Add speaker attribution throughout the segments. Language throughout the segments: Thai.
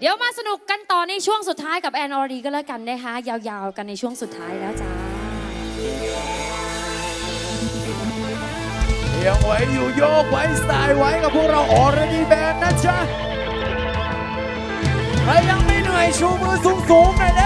Speaker 1: เดี๋ยวมาสนุกกันต่อในช่วงสุดท้ายกับแอนออรีก็แล้วกันนะคะยาวๆ กันในช่วงสุดท้ายแล้วจ้า
Speaker 2: เลี้
Speaker 1: ยง
Speaker 2: ไว้
Speaker 1: อยู่โยกไว้สไตล์ไว้กับพวกเราออรีแบนนะจ๊ะใครยังไม่เหนื่อยชูมือสูงๆหน่อยเด้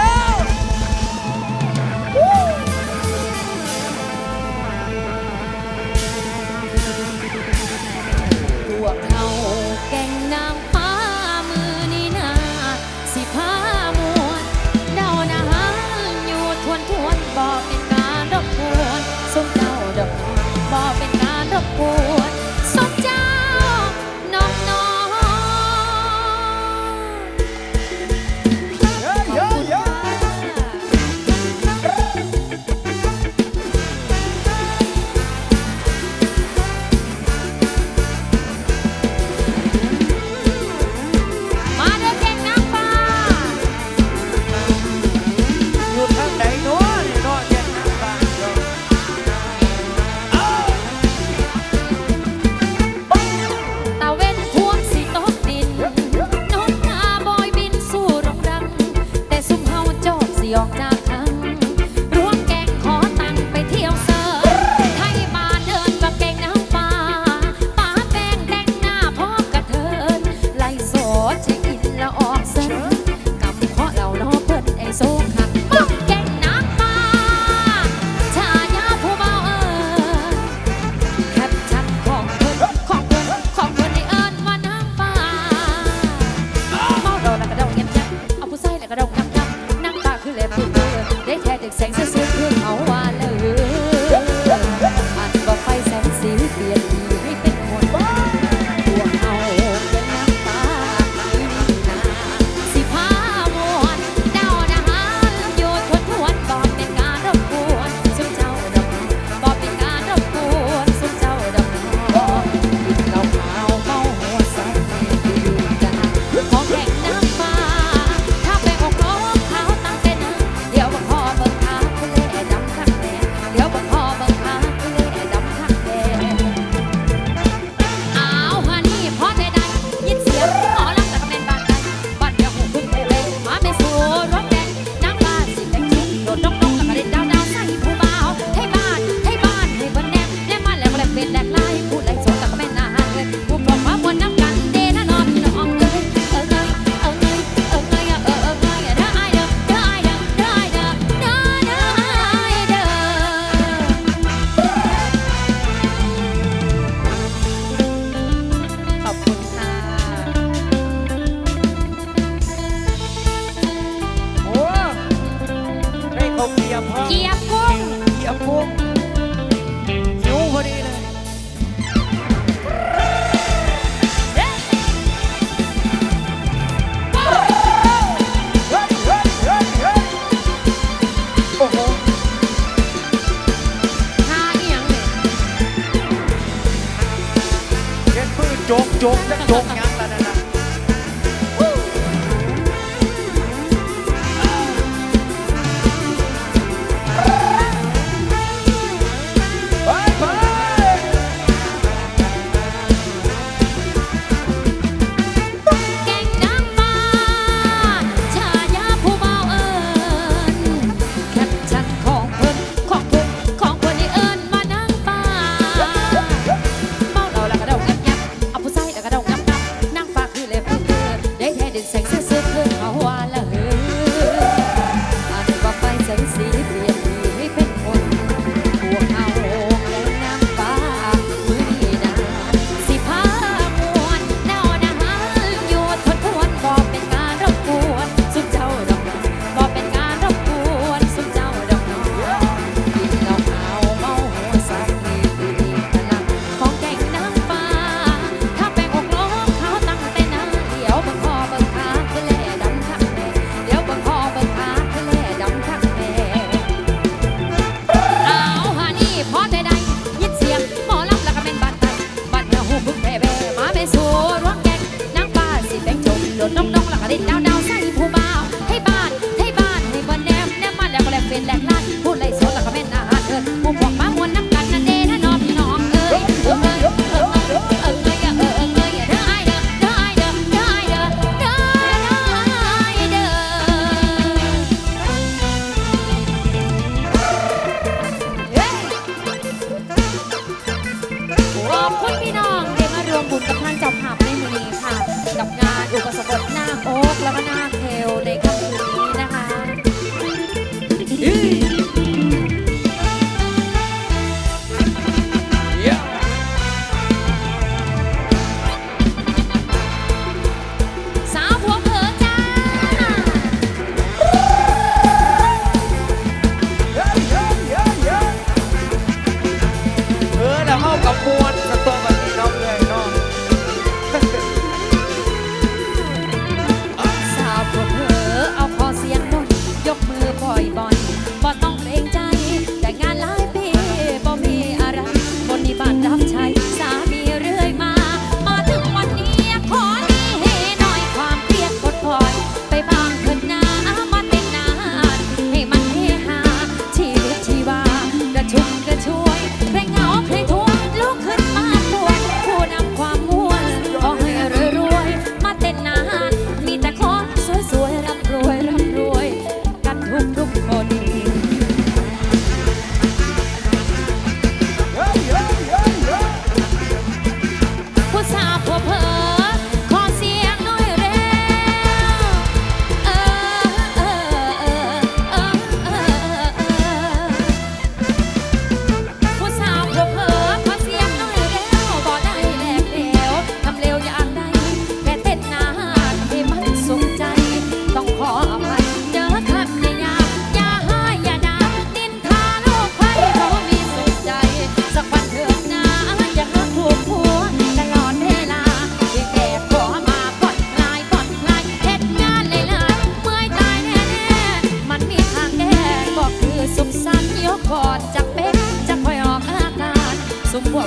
Speaker 1: จ๊กจ๊กจ๊กไง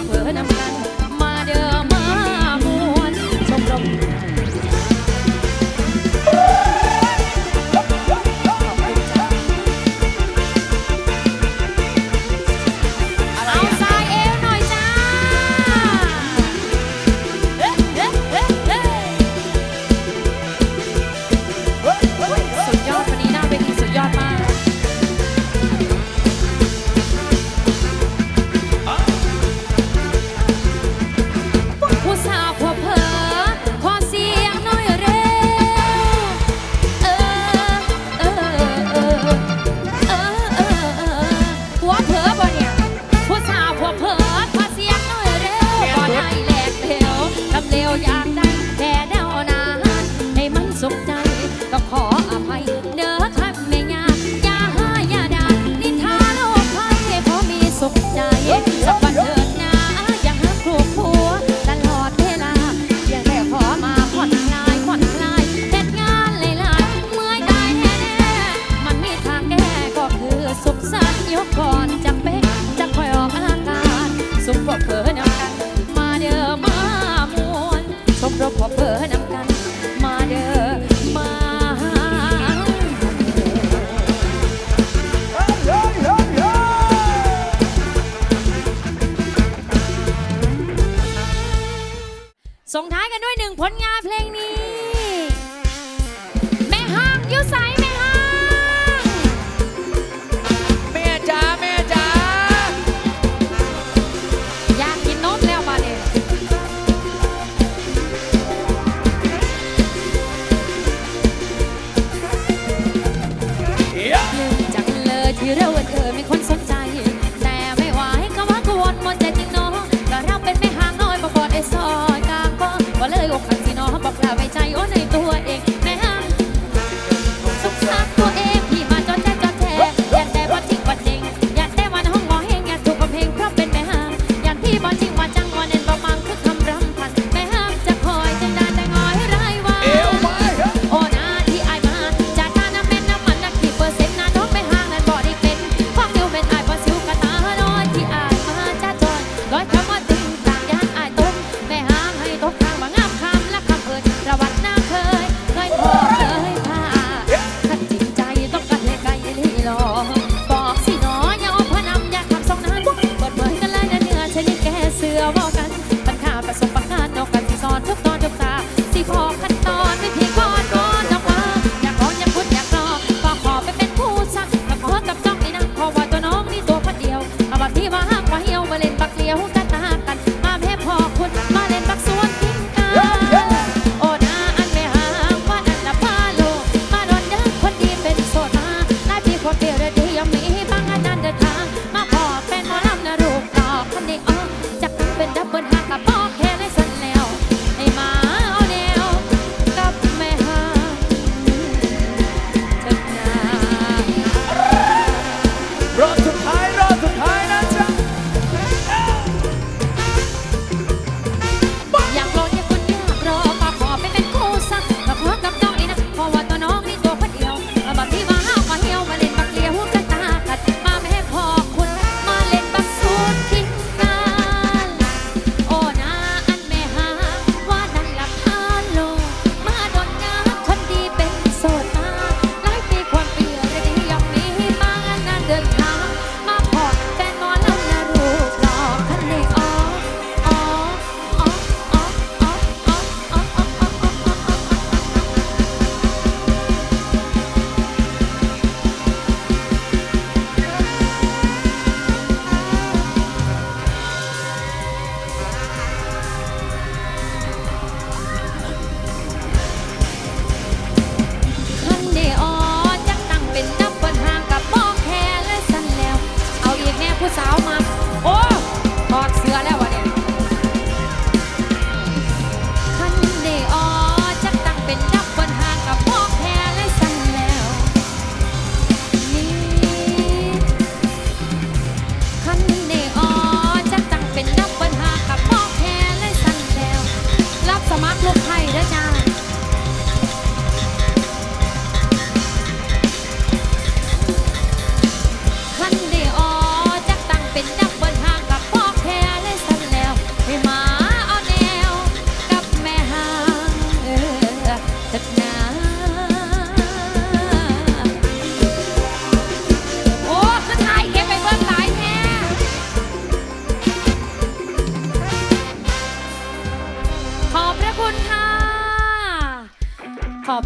Speaker 1: เผลอน้ำกัน มาเดิม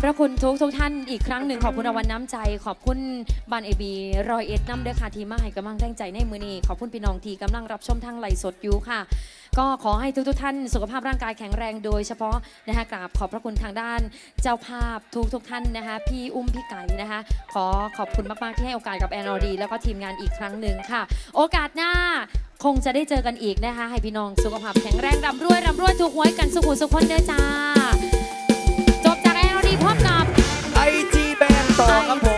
Speaker 1: พระคุณทุกทุกท่านอีกครั้งหนึ่งขอบคุณรางวัลน้ำใจ ขอบคุณบานเอบีรอยเอ็ดน้ำเด้อค่ะที่มาให้กำลังแรงใจในมือนี้ขอบคุณพี่น้องที่กำลังรับชมทางไลฟ์สดอยู่ค่ะ ก็ขอให้ทุกทุกท่านสุขภาพร่างกายแข็งแรงโดยเฉพาะนะคะกราบขอบพระคุณทางด้าน เจ้าภาพทุกทุกท่านนะคะพี่อุ้มพี่ไก่นะคะ ขอขอบคุณมากๆที่ให้โอกาสกับแอนอดีแล้วก็ทีมงานอีกครั้งหนึ่งค่ะ โอกาสหน้าคงจะได้เจอกันอีกนะคะ ให้พี่น้องสุขภาพแข็งแรงร่ำรวยร่ำรวยถูกหวยกันสุขุสุขคนเด้อจ้าีพบกับไอจีแบงต่อครับผม